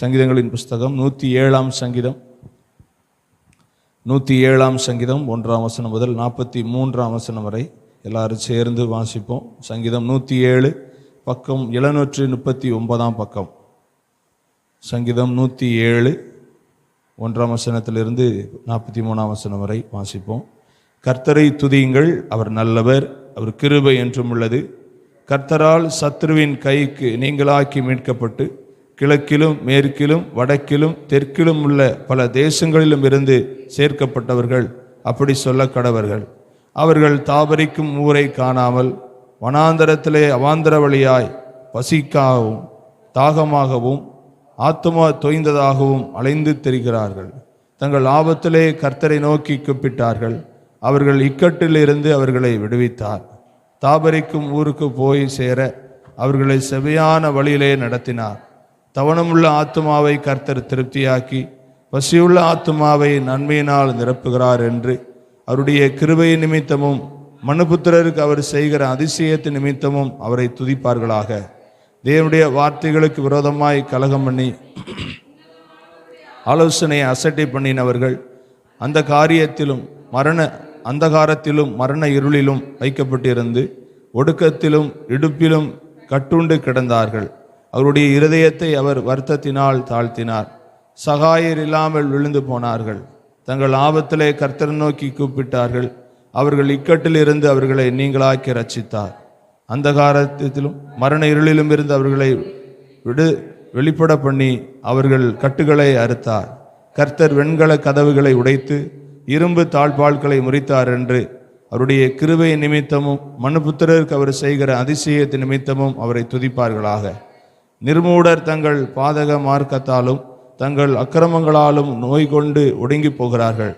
சங்கீதங்களின் புஸ்தகம் நூற்றி ஏழாம் சங்கீதம். நூற்றி ஏழாம் சங்கீதம் ஒன்றாம் வசனம் முதல் நாற்பத்தி மூன்றாம் வசனம் வரை. எல்லாரும் சேர்ந்து வாசிப்போம். சங்கீதம் நூற்றி ஏழு பக்கம் எழுநூற்றி முப்பத்தி ஒன்பதாம் பக்கம். சங்கீதம் நூற்றி ஏழு ஒன்றாம் வசனத்திலிருந்து நாற்பத்தி மூணாம் வசனம் வரை வாசிப்போம். கர்த்தரை துதியுங்கள் அவர் நல்லவர் அவர் கிருபை என்றும் உள்ளது. கர்த்தரால் சத்ருவின் கைக்கு நீங்களாக்கி மீட்கப்பட்டு கிழக்கிலும் மேற்கிலும் வடக்கிலும் தெற்கிலும் உள்ள பல தேசங்களிலும் இருந்து சேர்க்கப்பட்டவர்கள். அப்படி சொல்ல கடவர்கள். அவர்கள் தாபரிக்கும் ஊரை காணாமல் வனாந்தரத்திலே அவாந்தர வழியாய் பசிக்காகவும் தாகமாகவும் ஆத்துமா தொய்ந்ததாகவும் அலைந்து தெரிகிறார்கள். தங்கள் ஆபத்திலே கர்த்தரை நோக்கி கூப்பிட்டார்கள். அவர்கள் இக்கட்டிலிருந்து அவர்களை விடுவித்தார். தாபரிக்கும் ஊருக்கு போய் சேர அவர்களை செவையான வழியிலே நடத்தினார். தவணமுள்ள ஆத்துமாவை கர்த்தர் திருப்தியாக்கி பசியுள்ள ஆத்துமாவை நன்மையினால் நிரப்புகிறார் என்று அவருடைய கிருபை நிமித்தமும் மனுபுத்திரருக்கு அவர் செய்கிற அதிசயத்து நிமித்தமும் அவரை துதிப்பார்களாக. தேவனுடைய வார்த்தைகளுக்கு விரோதமாய் கலகம் பண்ணி ஆலோசனையை அசட்டை பண்ணினவர்கள் அந்த காரியத்திலும் மரண அந்தகாரத்திலும் மரண இருளிலும் வைக்கப்பட்டிருந்து ஒடுக்கத்திலும் இடுப்பிலும் கட்டுண்டு கிடந்தார்கள். அவருடைய இருதயத்தை அவர் வருத்தத்தினால் தாழ்த்தினார். சகாயர் இல்லாமல் விழுந்து போனார்கள். தங்கள் ஆபத்திலே கர்த்தர் நோக்கி கூப்பிட்டார்கள். அவர்கள் இக்கட்டில் இருந்து அவர்களை நீங்களாக்கி ரச்சித்தார் அந்த காலத்திலும் மரண இருளிலும் இருந்து அவர்களை விடு வெளிப்பட பண்ணி அவர்கள் கட்டுகளை அறுத்தார். கர்த்தர் வெண்கல கதவுகளை உடைத்து இரும்பு தாழ்பால்களை முறித்தார் என்று அவருடைய கிருவை நிமித்தமும் மனுபுத்திரருக்கு அவர் செய்கிற அதிசயத்தின் நிமித்தமும் அவரை துதிப்பார்களாக. நிர்மூடர் தங்கள் பாதக மார்க்கத்தாலும் தங்கள் அக்கிரமங்களாலும் நோய் கொண்டு ஒடுங்கி போகிறார்கள்.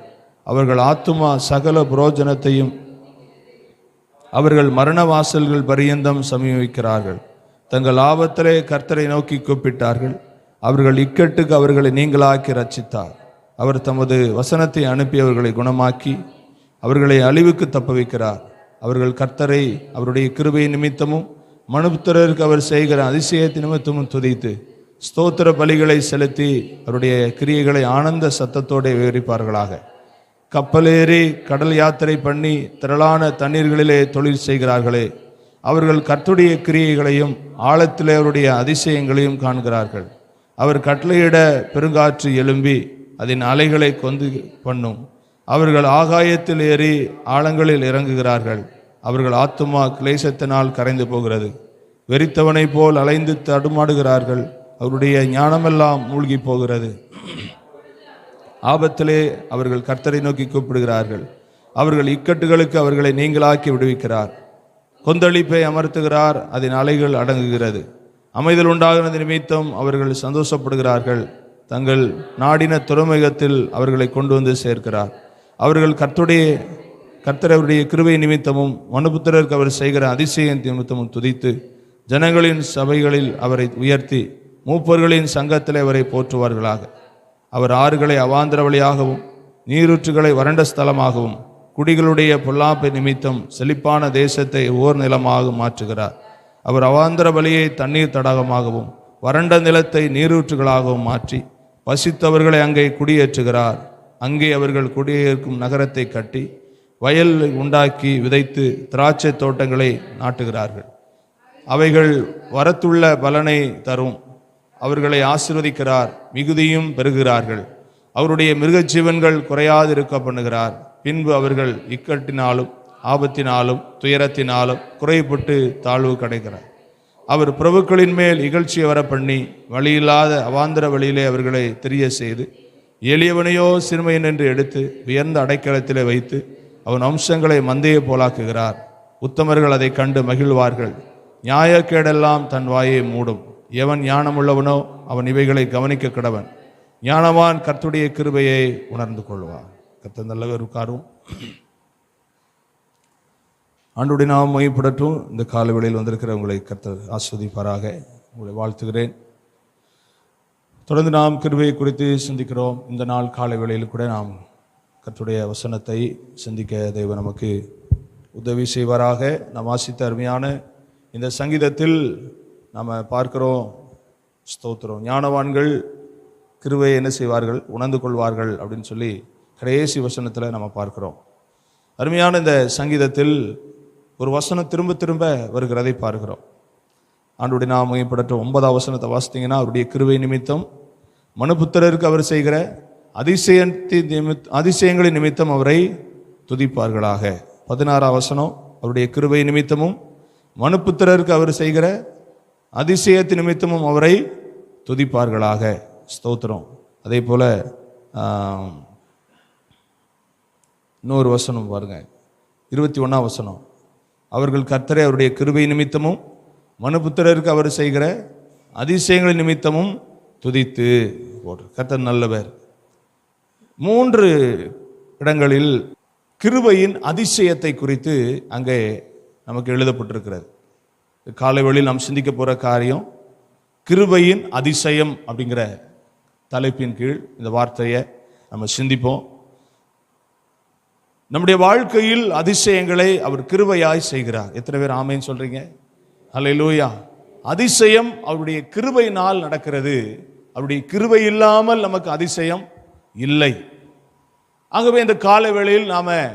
அவர்கள் ஆத்துமா சகல புரோஜனத்தையும் அவர்கள் மரண வாசல்கள் பரியந்தம் சமீபிக்கிறார்கள். தங்கள் ஆபத்திலே கர்த்தரை நோக்கி கூப்பிட்டார்கள். அவர்கள் இக்கட்டுக்கு அவர்களை நீங்களாக்கி ரச்சித்தார் அவர் தமது வசனத்தை அனுப்பி அவர்களை குணமாக்கி அவர்களை அழிவுக்கு தப்ப வைக்கிறார் அவர்கள் கர்த்தரை அவருடைய கிருபை நிமித்தமும் மனுபுத்திரருக்கு அவர் செய்கிற அதிசயத்தை நிமித்தமும் துதித்து ஸ்தோத்திர பலிகளை செலுத்தி அவருடைய கிரியைகளை ஆனந்த சத்தத்தோடு விவரிப்பார்களாக. கப்பலேறி கடல் யாத்திரை பண்ணி திரளான தண்ணீர்களிலே தொழில் செய்கிறார்களே. அவர்கள் கர்த்துடைய கிரியைகளையும் ஆழத்திலே அவருடைய அதிசயங்களையும் காண்கிறார்கள். அவர் கட்டளையிட பெருங்காற்று எழும்பி அதன் அலைகளை கொந்து பண்ணும். அவர்கள் ஆகாயத்தில் ஏறி ஆழங்களில் இறங்குகிறார்கள். அவர்கள் ஆத்துமா கிளேசத்தினால் கரைந்து போகிறது. வெறித்தவனைப் போல் அலைந்து தடுமாடுகிறார்கள். அவருடைய ஞானமெல்லாம் மூழ்கி போகிறது. ஆபத்திலே அவர்கள் கர்த்தரை நோக்கி கூப்பிடுகிறார்கள். அவர்கள் இக்கட்டுகளுக்கு அவர்களை நீங்களாக்கி விடுவிக்கிறார். கொந்தளிப்பை அமர்த்துகிறார் அதன் அலைகள் அடங்குகிறது. அமைதல் உண்டாகிறது நிமித்தம் அவர்கள் சந்தோஷப்படுகிறார்கள். தங்கள் நாடின துறைமுகத்தில் அவர்களை கொண்டு வந்து சேர்க்கிறார். அவர்கள் கர்த்துடைய கர்த்தரவருடைய கிருவை நிமித்தமும் மனுபுத்திரருக்கு அவர் செய்கிற அதிசய நிமித்தமும் துதித்து ஜனங்களின் சபைகளில் அவரை உயர்த்தி மூப்பர்களின் சங்கத்தில் அவரை போற்றுவார்களாக. அவர் ஆறுகளை அவாந்திர வழியாகவும் நீரூற்றுகளை வறண்ட ஸ்தலமாகவும் குடிகளுடைய பொல்லாப்பை நிமித்தம் செழிப்பான தேசத்தை ஓர் நிலமாக மாற்றுகிறார். அவர் அவாந்திர வழியை தண்ணீர் தடாகமாகவும் வறண்ட நிலத்தை நீரூற்றுகளாகவும் மாற்றி பசித்தவர்களை அங்கே குடியேற்றுகிறார். அங்கே அவர்கள் குடியேற்கும் நகரத்தை கட்டி வயல் உண்டாக்கி விதைத்து திராட்சை தோட்டங்களை நாட்டுகிறார்கள். அவைகள் வரத்துள்ள பலனை தரும். அவர்களை ஆசிர்வதிக்கிறார் மிகுதியும் பெறுகிறார்கள். அவருடைய மிருகஜீவன்கள் ஜீவன்கள் குறையாதிருக்க பண்ணுகிறார் பின்பு அவர்கள் இக்கட்டினாலும் ஆபத்தினாலும் துயரத்தினாலும் குறைப்பட்டு தாழ்வு கிடைக்கிறார் அவர் பிரபுக்களின் மேல் இகழ்ச்சியை வர பண்ணி வழியில்லாத அவாந்திர வழியிலே அவர்களை தெரிய செய்து எளியவனையோ சிறுமையன் என்று எடுத்து உயர்ந்த அடைக்கலத்திலே வைத்து அவன் அம்சங்களை மந்தையை போலாக்குகிறார். உத்தமர்கள் அதை கண்டு மகிழ்வார்கள். நியாயக்கேடெல்லாம் தன் வாயை மூடும். எவன் ஞானம் உள்ளவனோ அவன் இவைகளை கவனிக்க கிடவன். ஞானவான் கர்த்துடைய கிருபையை உணர்ந்து கொள்வான். கர்த்த நல்லவர் உட்காரும் ஆண்டுடைய நாம் மையப்படட்டும் இந்த கால வேளையில் வந்திருக்கிற உங்களை கர்த்தர் ஆஸ்வதிப்பாராக. உங்களை வாழ்த்துகிறேன். தொடர்ந்து நாம் கிருபையை குறித்து சிந்திக்கிறோம். இந்த நாள் காலை வேளையில் கூட நாம் கர்த்தருடைய வசனத்தை சிந்திக்க தெய்வம் நமக்கு உதவி செய்வாராக. நாம் ஆசித்த அருமையான இந்த சங்கீதத்தில் நாம் பார்க்குறோம். ஸ்தோத்திரம். ஞானவான்கள் கிருவை என்ன செய்வார்கள்? உணர்ந்து கொள்வார்கள் அப்படின்னு சொல்லி கடைசி வசனத்தில் நம்ம பார்க்குறோம். அருமையான இந்த சங்கீதத்தில் ஒரு வசனம் திரும்ப திரும்ப வருகிறதை பார்க்கிறோம். ஆண்டுடைய நாம் மையப்படற்ற ஒன்பதாம் வசனத்தை வாசித்தீங்கன்னா அவருடைய கிருவை நிமித்தம் மனுபுத்திரருக்கு அவர் செய்கிற அதிசயத்தின் நிமித் அதிசயங்களின் நிமித்தம் அவரை துதிப்பார்களாக. பதினாறாம் வசனம் அவருடைய கிருவை நிமித்தமும் மனுபுத்திரருக்கு அவர் செய்கிற அதிசயத்து நிமித்தமும் அவரை துதிப்பார்களாக. ஸ்தோத்திரம். அதே போல் இன்னொரு வசனம் பாருங்க. இருபத்தி ஒன்றாம் வசனம். அவர்கள் கர்த்தரை அவருடைய கிருபை நிமித்தமும் மனுபுத்திரருக்கு அவர் செய்கிற அதிசயங்களின் நிமித்தமும் துதித்து போட்டு கர்த்தர் நல்லவர். மூன்று இடங்களில் கிருபையின் அதிசயத்தை குறித்து அங்கே நமக்கு எழுதப்பட்டிருக்கிறது. காலை வேளையில் நாம் சிந்திக்க போகிற காரியம் கிருபையின் அதிசயம் அப்படிங்கிற தலைப்பின் கீழ் இந்த வார்த்தையை நம்ம சிந்திப்போம். நம்முடைய வாழ்க்கையில் அதிசயங்களை அவர் கிருபையாய் செய்கிறார். எத்தனை பேர் ஆமைன்னு சொல்றீங்க? லூயா அதிசயம் அவருடைய கிருபையினால் நடக்கிறது. அவருடைய கிருபை இல்லாமல் நமக்கு அதிசயம் இல்லை. ஆகவே இந்த கால வேளையில் நாம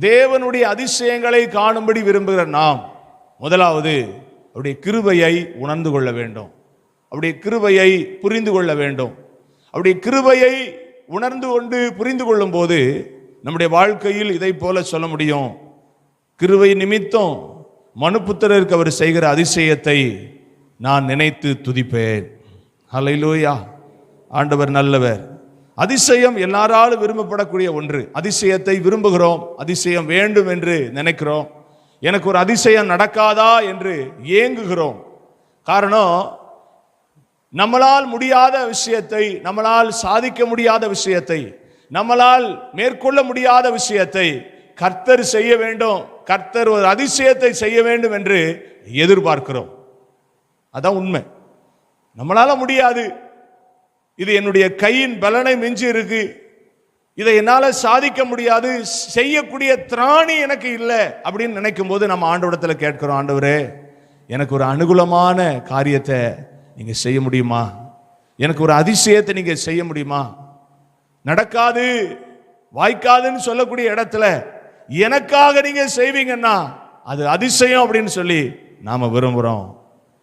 தேவனுடைய அதிசயங்களை காணும்படி விரும்புகிற நாம் முதலாவது அவருடைய கிருபையை உணர்ந்து கொள்ள வேண்டும். அவருடைய கிருபையை புரிந்து கொள்ள வேண்டும். அவருடைய கிருபையை உணர்ந்து கொண்டு புரிந்து கொள்ளும் போது நம்முடைய வாழ்க்கையில் இதை போல சொல்ல முடியும். கிருவை நிமித்தம் மனுப்புத்திரருக்கு அவர் செய்கிற அதிசயத்தை நான் நினைத்து துதிப்பேன். ஹalleluya. ஆண்டவர் நல்லவர். அதிசயம் எல்லாராலும் விரும்பப்படக்கூடிய ஒன்று. அதிசயத்தை விரும்புகிறோம். அதிசயம் வேண்டும் என்று நினைக்கிறோம். எனக்கு ஒரு அதிசயம் நடக்காதா என்று ஏங்குகிறோம். காரணம் நம்மளால் முடியாத விஷயத்தை நம்மளால் சாதிக்க முடியாத விஷயத்தை நம்மளால் மேற்கொள்ள முடியாத விஷயத்தை கர்த்தர் செய்ய வேண்டும். கர்த்தர் ஒரு அதிசயத்தை செய்ய வேண்டும் என்று எதிர்பார்க்கிறோம். அதான் உண்மை. நம்மளால முடியாது. இது என்னுடைய கையின் பலனை மிஞ்சி இருக்கு. இதை என்னால் சாதிக்க முடியாது செய்யக்கூடிய திராணி எனக்கு இல்லை அப்படின்னு நினைக்கும் போது நம்ம ஆண்டவடத்தில் கேட்கிறோம் ஆண்டவரே எனக்கு ஒரு அனுகூலமான காரியத்தை நீங்கள் செய்ய முடியுமா? எனக்கு ஒரு அதிசயத்தை நீங்கள் செய்ய முடியுமா? நடக்காது வாய்க்காதுன்னு சொல்லக்கூடிய இடத்துல எனக்காக நீங்கள் செய்வீங்கன்னா அது அதிசயம் அப்படின்னு சொல்லி நாம் விரும்புகிறோம்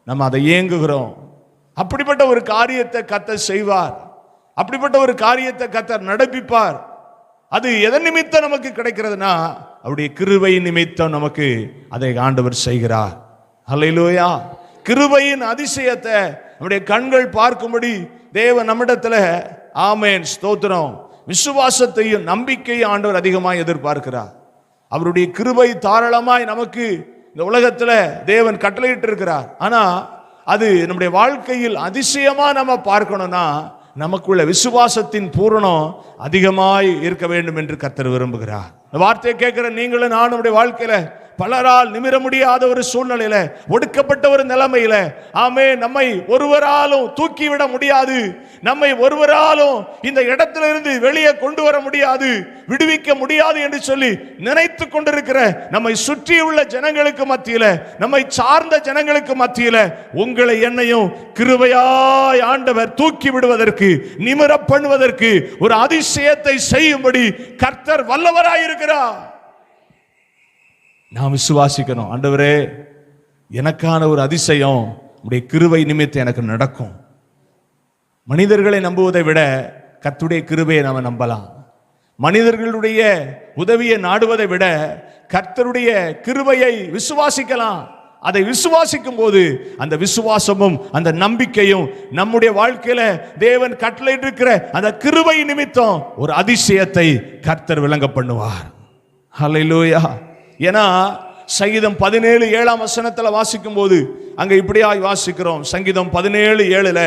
நம்ம அதை ஏங்குகிறோம். அப்படிப்பட்ட ஒரு காரியத்தை கத்த செய்வார். அப்படிப்பட்ட ஒரு காரியத்தை கத்தர் நடப்பிப்பார். அது எதன் நிமித்தம் நமக்கு கிடைக்கிறதுனா அவருடைய கிருபை நிமித்தம் நமக்கு அதை ஆண்டவர் செய்கிறார். அல்லையிலோயா கிருபையின் அதிசயத்தை நம்முடைய கண்கள் பார்க்கும்படி தேவ நம்மிடத்துல ஆமேன் ஸ்தோத்திரம். விசுவாசத்தையும் நம்பிக்கையும் ஆண்டவர் அதிகமாக எதிர்பார்க்கிறார். அவருடைய கிருபை தாராளமாய் நமக்கு இந்த உலகத்துல தேவன் கட்டளையிட்டு இருக்கிறார் ஆனா அது நம்முடைய வாழ்க்கையில் அதிசயமா நம்ம பார்க்கணும்னா நமக்குள்ள விசுவாசத்தின் பூரணம் அதிகமாய் இருக்க வேண்டும் என்று கர்த்தர் விரும்புகிறார். வார்த்தையை கேட்கிற நீங்களும் நானும் நம்முடைய வாழ்க்கையில பலரால் நிமிர முடியாத ஒரு சூழ்நிலையில ஒடுக்கப்பட்ட ஒரு நிலைமையில ஆமே நம்மை ஒருவராலும் தூக்கிவிட முடியாது. நம்மை ஒருவராலும் இந்த இடத்திலிருந்து வெளியே கொண்டு வர முடியாது விடுவிக்க முடியாது என்று சொல்லி நினைத்து கொண்டிருக்கிற நம்மை சுற்றியுள்ள ஜனங்களுக்கு மத்தியில நம்மை சார்ந்த ஜனங்களுக்கு மத்தியில உங்களை என்னையும் கிருவையாய் ஆண்டவர் தூக்கி விடுவதற்கு நிமிர பண்ணுவதற்கு ஒரு அதிசயத்தை செய்யும்படி கர்த்தர் வல்லவராயிருக்கிறார். நான் விசுவாசிக்கணும். ஆண்டவரே எனக்கான ஒரு அதிசயம் உடைய கிருவை நிமித்தம் எனக்கு நடக்கும். மனிதர்களை நம்புவதை விட கத்துடைய கிருபையை நாம் நம்பலாம். மனிதர்களுடைய உதவியை நாடுவதை விட கர்த்தருடைய கிருபையை விசுவாசிக்கலாம். அதை விசுவாசிக்கும் போது அந்த விசுவாசமும் அந்த நம்பிக்கையும் நம்முடைய வாழ்க்கையில தேவன் கட்டளையிட்டு இருக்கிற அந்த கிருபை நிமித்தம் ஒரு அதிசயத்தை கர்த்தர் விளங்க பண்ணுவார். ஹalleluya. ஏன்னா சங்கீதம் பதினேழு ஏழாம் வசனத்தில் வாசிக்கும் போது அங்கே இப்படியாய் வாசிக்கிறோம். சங்கீதம் பதினேழு ஏழுல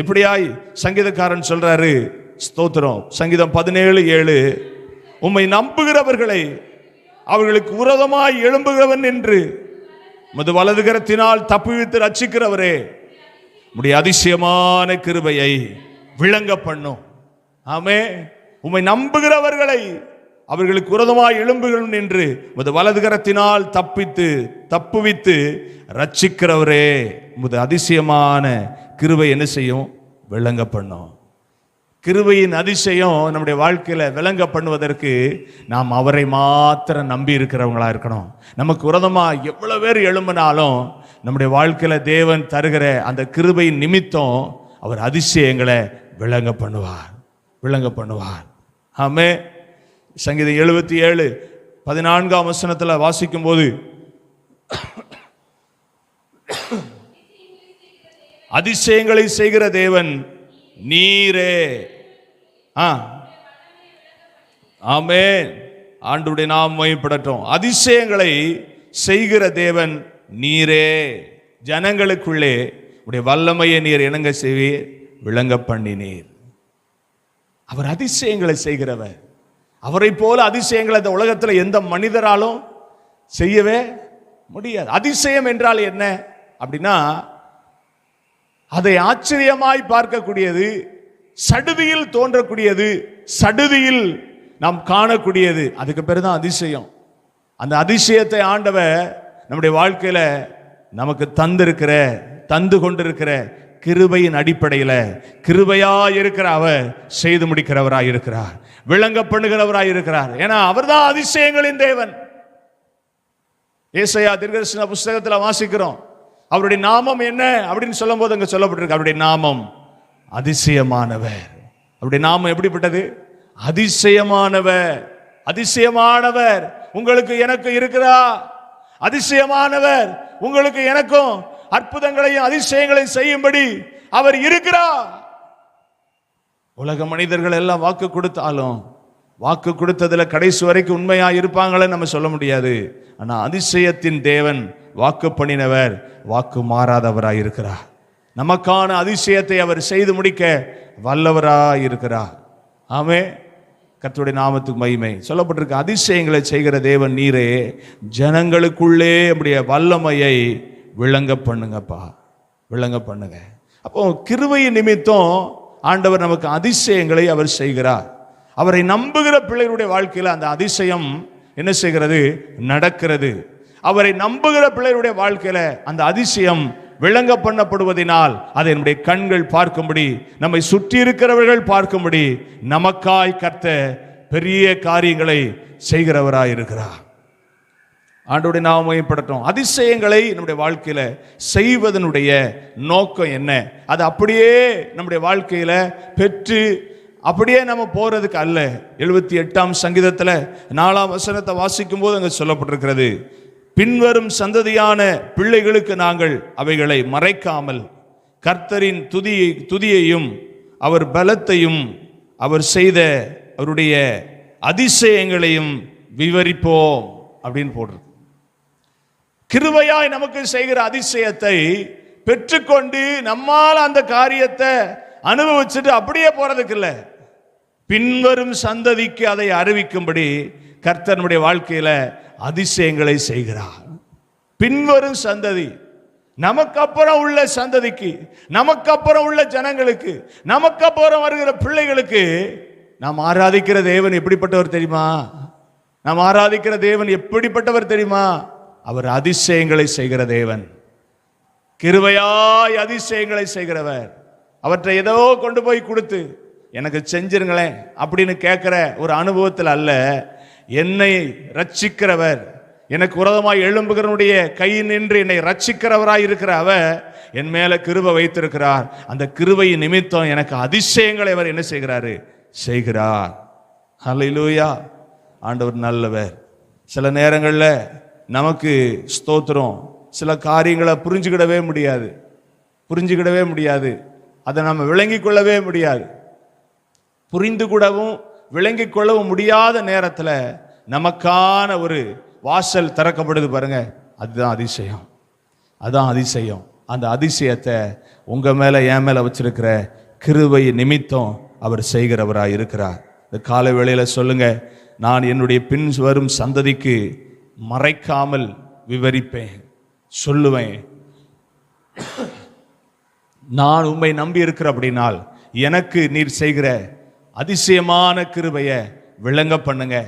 இப்படியாய் சங்கீதக்காரன் சொல்றாரு ஸ்தோத்திரம். சங்கீதம் பதினேழு ஏழு உம்மை நம்புகிறவர்களை அவர்களுக்கு உரதமாய் எழும்புகிறவன் என்று உமது வலதுகரத்தினால் தப்புவித்து ரட்சிக்கிறவரே உடைய அதிசயமான கிருபையை விளங்க பண்ணும். ஆமே உம்மை நம்புகிறவர்களை அவர்களுக்கு உரதமாய் எழும்புகளும் நின்று உமது வலதுகரத்தினால் தப்பித்து தப்புவித்து ரட்சிக்கிறவரே உமது அதிசயமான கிருவை என்ன செய்யும்? விளங்க பண்ணும் கிருவையின் அதிசயம் நம்முடைய வாழ்க்கையில் விளங்க பண்ணுவதற்கு நாம் அவரை மாத்திரம் நம்பி இருக்கிறவங்களா இருக்கணும். நமக்கு உரதமாக எவ்வளோ பேர் எழும்பினாலும் நம்முடைய வாழ்க்கையில் தேவன் தருகிற அந்த கிருபையின் நிமித்தம் அவர் அதிசயங்களை விளங்க பண்ணுவார் விளங்க பண்ணுவார் ஆமே சங்கீதம் எழுபத்தி ஏழு பதினான்காம் வசனத்தில் வாசிக்கும் போது அதிசயங்களை செய்கிற தேவன் நீரே. ஆ. ஆமே ஆண்டுடைய நாம் மையப்படட்டும் அதிசயங்களை செய்கிற தேவன் நீரே. ஜனங்களுக்குள்ளே உடைய வல்லமையை நீர் இணங்க செய்வீர் விளங்க பண்ணினீர். அவர் அதிசயங்களை செய்கிறவர். அவரை போல அதிசயங்களை இந்த உலகத்தில் எந்த மனிதராலும் செய்யவே முடியாது. அதிசயம் என்றால் என்ன? அப்படின்னா அதை ஆச்சரியமாய் பார்க்கக்கூடியது சடுதியில் தோன்றக்கூடியது சடுதியில் நாம் காணக்கூடியது. அதுக்கு பேர் தான் அதிசயம். அந்த அதிசயத்தை ஆண்டவர் நம்முடைய வாழ்க்கையில நமக்கு தந்திருக்கிற தந்து கொண்டிருக்கிற கிருபையின் அடிப்படையில கிருபையா இருக்கிற அவர் செய்து முடிக்கிறவராய் இருக்கிறார் விளங்க பண்ணுகிறவராய் இருக்கிறார் ஏன்னா அவர்தான் அதிசயங்களின் தேவன். ஏசையா தீர்க்கதரிசன புஸ்தகத்தில் வாசிக்கிறோம். அவருடைய நாமம் என்ன அப்படின்னு சொல்லும் போது அங்க சொல்லப்பட்டிருக்கு. அவருடைய நாமம் அதிசயமானவர். அவருடைய நாமம் எப்படிப்பட்டது? அதிசயமானவர். அதிசயமானவர். உங்களுக்கு எனக்கு இருக்கிறா அதிசயமானவர். உங்களுக்கு எனக்கும் அற்புதங்களையும் அதிசயங்களையும் செய்யும்படி அவர் இருக்கிறார். உலக மனிதர்கள் எல்லாம் வாக்கு கொடுத்தாலும் வாக்கு கொடுத்ததுல கடைசி வரைக்கும் உண்மையா இருப்பாங்களே நம்ம சொல்ல முடியாது. ஆனா அதிசயத்தின் தேவன் வாக்கு பண்ணினவர் வாக்கு மாறாதவராய் இருக்கிறார். நமக்கான அதிசயத்தை அவர் செய்து முடிக்க வல்லவராய் இருக்கிறார். ஆமே கத்துடைய நாமத்துக்கு மகிமை. சொல்லப்பட்டிருக்க அதிசயங்களை செய்கிற தேவன் நீரே ஜனங்களுக்குள்ளே அப்படிய வல்லமையை விளங்க பண்ணுங்கப்பா. விளங்க பண்ணுங்க. அப்போ கிருவையின் நிமித்தம் ஆண்டவர் நமக்கு அதிசயங்களை அவர் செய்கிறார். அவரை நம்புகிற பிள்ளைகளுடைய வாழ்க்கையில் அந்த அதிசயம் என்ன செய்கிறது? நடக்கிறது. அவரை நம்புகிற பிள்ளைகளுடைய வாழ்க்கையில் அந்த அதிசயம் விளங்க பண்ணப்படுவதனால் அதை நம்முடைய கண்கள் பார்க்கும்படி நம்மை சுற்றி இருக்கிறவர்கள் பார்க்கும்படி நமக்காய் கர்த்த பெரிய காரியங்களை செய்கிறவராயிருக்கிறார். ஆண்டோடைய நாம மையப்படட்டும் அதிசயங்களை நம்முடைய வாழ்க்கையில் செய்வதனுடைய நோக்கம் என்ன? அது அப்படியே நம்முடைய வாழ்க்கையில் பெற்று அப்படியே நம்ம போகிறதுக்கு அல்ல. எழுபத்தி எட்டாம் சங்கீதத்தில் நாலாம் வசனத்தை வாசிக்கும் போது அங்கே சொல்லப்பட்டிருக்கிறது. பின்வரும் சந்ததியான பிள்ளைகளுக்கு நாங்கள் அவைகளை மறைக்காமல் கர்த்தரின் துதியை துதியையும் அவர் பலத்தையும் அவர் செய்த அவருடைய அதிசயங்களையும் விவரிப்போம் அப்படின்னு போட்டிருக்கு. கிருபையாய் நமக்கு செய்கிற அதிசயத்தை பெற்றுக்கொண்டு நம்மால் அந்த காரியத்தை அனுபவிச்சுட்டு அப்படியே போறதுக்கு இல்லை. பின்வரும் சந்ததிக்கு அதை அறிவிக்கும்படி கர்த்தனுடைய வாழ்க்கையில அதிசயங்களை செய்கிறார். பின்வரும் சந்ததி நமக்கு அப்புறம் உள்ள சந்ததிக்கு நமக்கு அப்புறம் உள்ள ஜனங்களுக்கு நமக்கு அப்புறம் வருகிற பிள்ளைகளுக்கு நாம் ஆராதிக்கிற தேவன் எப்படிப்பட்டவர் தெரியுமா? நாம் ஆராதிக்கிற தேவன் எப்படிப்பட்டவர் தெரியுமா? அவர் அதிசயங்களை செய்கிற தேவன். கிருவையாய் அதிசயங்களை செய்கிறவர். அவற்றை ஏதோ கொண்டு போய் கொடுத்து எனக்கு செஞ்சிருங்களேன் அப்படின்னு கேட்குற ஒரு அனுபவத்தில் அல்ல என்னை ரட்சிக்கிறவர். எனக்கு உரதமாய் எழும்புகிறனுடைய கை நின்று என்னை ரட்சிக்கிறவராய் இருக்கிற அவர் என் மேல கிருபை வைத்திருக்கிறார். அந்த கிருபையின் நிமித்தம் எனக்கு அதிசயங்களை அவர் என்ன செய்கிறாரு? செய்கிறார். லூயா ஆண்டவர் நல்லவர். சில நேரங்களில் நமக்கு ஸ்தோத்திரம். சில காரியங்களை புரிஞ்சுக்கிடவே முடியாது. புரிஞ்சுக்கிடவே முடியாது. அதை நம்ம விளங்கி கொள்ளவே முடியாது. புரிந்து கூடவும் விளங்கி கொள்ளவும் முடியாத நேரத்தில் நமக்கான ஒரு வாசல் திறக்கப்படுது பாருங்க. அதுதான் அதிசயம். அதுதான் அதிசயம். அந்த அதிசயத்தை உங்கள் மேலே என் மேலே வச்சிருக்கிற கிருவை நிமித்தம் அவர் செய்கிறவராக இருக்கிறார் இந்த காலை வேளையில் சொல்லுங்கள் நான் என்னுடைய பின் வரும் சந்ததிக்கு மறைக்காமல் விவரிப்பேன் சொல்லுவேன். நான் உண்மை நம்பி இருக்கிற அப்படினால் எனக்கு நீர் செய்கிற அதிசயமான கிருபைய விளங்க பண்ணுங்க.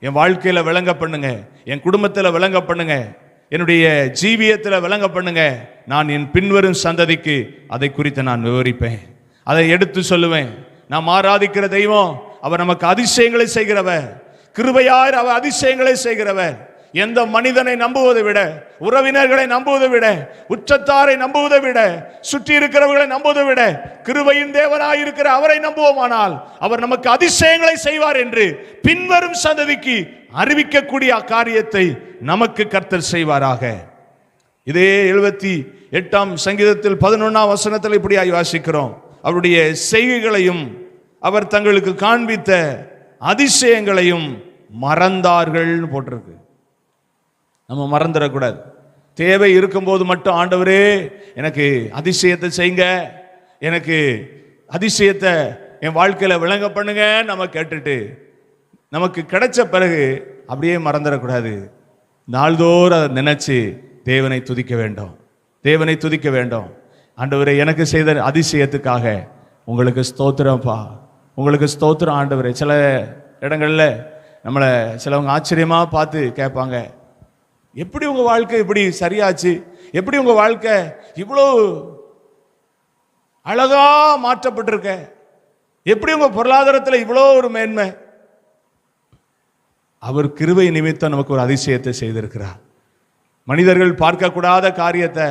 என் வாழ்க்கையில விளங்க பண்ணுங்க. என் குடும்பத்தில் விளங்க பண்ணுங்க. என்னுடைய ஜீவியத்தில் விளங்க பண்ணுங்க. நான் என் பின்வரும் சந்ததிக்கு அதை குறித்து நான் விவரிப்பேன். அதை எடுத்து சொல்லுவேன். நாம் ஆராதிக்கிற தெய்வம் அவர் நமக்கு அதிசயங்களை செய்கிறவர். கிருபையார் அவர் அதிசயங்களை செய்கிறவர். எந்த மனிதனை நம்புவதை விட உறவினர்களை நம்புவதை விட உச்சத்தாரை நம்புவதை விட சுற்றி இருக்கிறவர்களை நம்புவதை விட கிருபையின் தேவனாய் இருக்கிற அவரை நம்புவோமானால் அவர் நமக்கு அதிசயங்களை செய்வார் என்று பின்வரும் சந்ததிக்கு அறிவிக்கக்கூடிய அக்காரியத்தை நமக்கு கர்த்தர் செய்வாராக. இதே எழுபத்தி எட்டாம் சங்கீதத்தில் பதினொன்னாம் வசனத்தில் இப்படியாய் வாசிக்கிறோம். அவருடைய செய்கைகளையும் அவர் தங்களுக்கு காண்பித்த அதிசயங்களையும் மறந்தார்கள்னு போட்டிருக்கு. நம்ம மறந்துடக்கூடாது. தேவை இருக்கும்போது மட்டும் ஆண்டவரே எனக்கு அதிசயத்தை செய்யுங்க. எனக்கு அதிசயத்தை என் வாழ்க்கையில் விளங்க பண்ணுங்க நம்ம கேட்டுட்டு நமக்கு கிடைச்ச பிறகு அப்படியே மறந்துடக்கூடாது. நாள்தோறும் அதை நினைச்சு தேவனை துதிக்க வேண்டும். தேவனை துதிக்க வேண்டும். ஆண்டவரே எனக்கு செய்த அதிசயத்துக்காக உங்களுக்கு ஸ்தோத்திரம்ப்பா. உங்களுக்கு ஸ்தோத்திரம் ஆண்டவரே. சில இடங்களில் நம்மளை சிலவங்க ஆச்சரியமாக பார்த்து கேட்பாங்க. எப்படி உங்க வாழ்க்கை இப்படி சரியாச்சு? எப்படி உங்க வாழ்க்கை இவ்வளோ அழகா மாற்றப்பட்டிருக்க? எப்படி உங்க பொருளாதாரத்தில் இவ்வளோ ஒரு மேன்மை? அவர் கிருவை நிமித்தம் நமக்கு ஒரு அதிசயத்தை செய்திருக்கிறார். மனிதர்கள் பார்க்கக்கூடாத காரியத்தை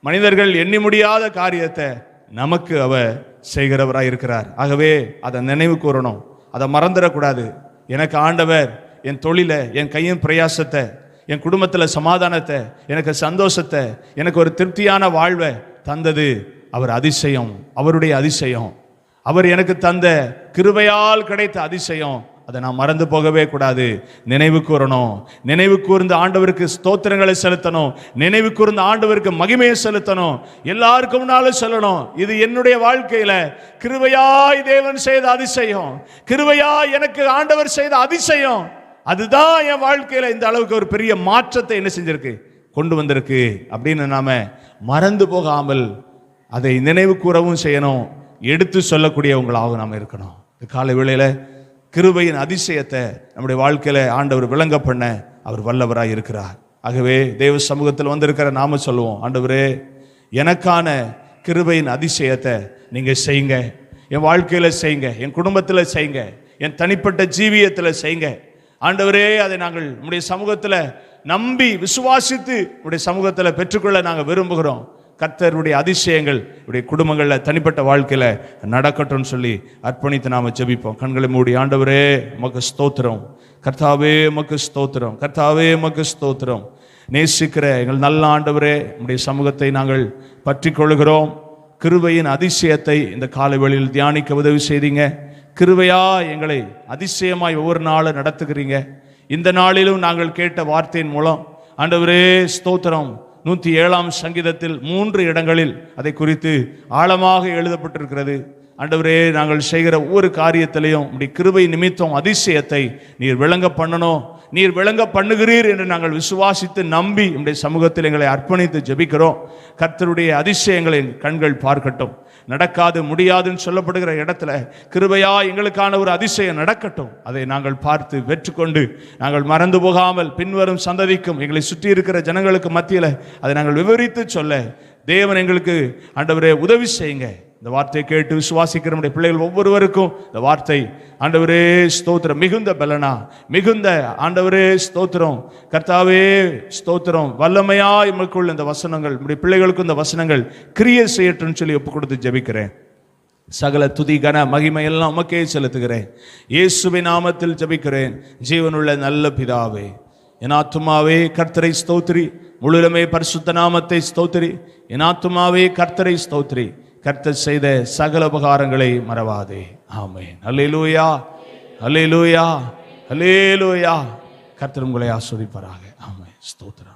மனிதர்கள் எண்ணி முடியாத காரியத்தை நமக்கு அவர் செய்கிறவராக இருக்கிறார். ஆகவே அதை நினைவு கூறணும். அதை மறந்துடக்கூடாது. எனக்கு ஆண்டவர் என் தொழிலை என் கையின் பிரயாசத்தை என் குடும்பத்தில் சமாதானத்தை எனக்கு சந்தோஷத்தை எனக்கு ஒரு திருப்தியான வாழ்வை தந்தது அவர் அதிசயம் அவருடைய அதிசயம். அவர் எனக்கு தந்த கிருபையால் கிடைத்த அதிசயம். அதை நான் மறந்து போகவே கூடாது. நினைவு கூறணும். நினைவு கூர்ந்த ஆண்டவருக்கு ஸ்தோத்திரங்களை செலுத்தணும். நினைவு கூர்ந்த ஆண்டவருக்கு மகிமையை செலுத்தணும். எல்லாருக்கும் முன்னாலும் சொல்லணும். இது என்னுடைய வாழ்க்கையில கிருவையாய் தேவன் செய்த அதிசயம். கிருவையாய் எனக்கு ஆண்டவர் செய்த அதிசயம். அதுதான் என் வாழ்க்கையில் இந்த அளவுக்கு ஒரு பெரிய மாற்றத்தை என்ன செஞ்சிருக்கு? கொண்டு வந்திருக்கு. அப்படின்னு நாம் மறந்து போகாமல் அதை நினைவு கூறவும் செய்யணும். எடுத்து சொல்லக்கூடியவங்களாக நாம் இருக்கணும். இந்த காலை வேளையில் கிருபையின் அதிசயத்தை நம்முடைய வாழ்க்கையில் ஆண்டவர் விளங்க பண்ண அவர் வல்லவராக இருக்கிறார். ஆகவே தேவ சமூகத்தில் வந்திருக்கிற நாம சொல்லுவோம் ஆண்டவரே எனக்கான கிருபையின் அதிசயத்தை நீங்கள் செய்யுங்க. என் வாழ்க்கையில் செய்யுங்க. என் குடும்பத்தில் செய்யுங்க. என் தனிப்பட்ட ஜீவியத்தில் செய்யுங்க. ஆண்டவரே அதை நாங்கள் உடைய சமூகத்தில் நம்பி விசுவாசித்து உடைய சமூகத்தில் பெற்றுக்கொள்ள நாங்கள் விரும்புகிறோம். கர்த்தருடைய அதிசயங்கள் உடைய குடும்பங்களில் தனிப்பட்ட வாழ்க்கையில் நடக்கட்டும்னு சொல்லி அர்ப்பணித்து நாம் ஜெபிப்போம். கண்களை மூடி ஆண்டவரே மக்கு ஸ்தோத்திரம். கர்த்தாவே மக்கு ஸ்தோத்திரம். கர்த்தாவே மக்கு ஸ்தோத்திரம். நேசிக்கிற எங்கள் நல்ல ஆண்டவரே உடைய சமூகத்தை நாங்கள் பற்றி கொள்கிறோம் கிருவையின் அதிசயத்தை இந்த காலை வேளையில் தியானிக்க உதவி செய்தீங்க. கிருவையா எங்களை அதிசயமாய் ஒவ்வொரு நாளும் நடத்துகிறீங்க. இந்த நாளிலும் நாங்கள் கேட்ட வார்த்தையின் மூலம் ஆண்டவரே ஸ்தோத்திரம். நூற்றி ஏழாம் சங்கீதத்தில் மூன்று இடங்களில் அதை குறித்து ஆழமாக எழுதப்பட்டிருக்கிறது. ஆண்டவரே நாங்கள் செய்கிற ஒவ்வொரு காரியத்திலையும் உடைய கிருவை நிமித்தம் அதிசயத்தை நீர் விளங்க பண்ணணும். நீர் விளங்க பண்ணுகிறீர் என்று நாங்கள் விசுவாசித்து நம்பி உடைய சமூகத்தில் எங்களை அர்ப்பணித்து ஜெபிக்கிறோம். கர்த்தருடைய அதிசயங்களை கண்கள் பார்க்கட்டும். நடக்காது முடியாதுன்னு சொல்லப்படுகிற இடத்துல கிருபையா எங்களுக்கான ஒரு அதிசயம் நடக்கட்டும். அதை நாங்கள் பார்த்து வெற்றுக்கொண்டு நாங்கள் மறந்து போகாமல் பின்வரும் சந்ததிக்கும் எங்களை சுற்றி இருக்கிற ஜனங்களுக்கு மத்தியில் அதை நாங்கள் விவரித்து சொல்ல தேவன் எங்களுக்கு ஆண்டவரே உதவி செய்யுங்க. இந்த வார்த்தையை கேட்டு விசுவாசிக்கிற நம்முடைய பிள்ளைகள் ஒவ்வொருவருக்கும் இந்த வார்த்தை. ஆண்டவரே ஸ்தோத்திரம். மிகுந்த பலனா? மிகுந்த. ஆண்டவரே ஸ்தோத்திரம். கர்த்தாவே ஸ்தோத்திரம். வல்லமையா எமக்குள்ள இந்த வசனங்கள் நம்முடைய பிள்ளைகளுக்கும் இந்த வசனங்கள் கிரியை செய்யட்டும்னு சொல்லி ஒப்பு கொடுத்து ஜபிக்கிறேன். சகல துதி கன மகிமை எல்லாம் உமக்கே செலுத்துகிறேன். இயேசுவை நாமத்தில் ஜெபிக்கிறேன். ஜீவனுள்ள நல்ல பிதாவே என் ஆத்துமாவே கர்த்தரை ஸ்தோத்திரி. முழுலமே பரிசுத்த நாமத்தை ஸ்தோத்திரி. என் ஆத்துமாவே கர்த்தரை ஸ்தோத்திரி. கர்த்தர் செய்த சகல உபகாரங்களை மறவாதே. ஆமே அல்லே லூயா அல்லே லூயா அல்லே லூயா கர்த்தர் உங்களை ஆஸ்வதிப்பாராக. ஆமே ஸ்தோத்ரா ஸ்தோத்திரம்.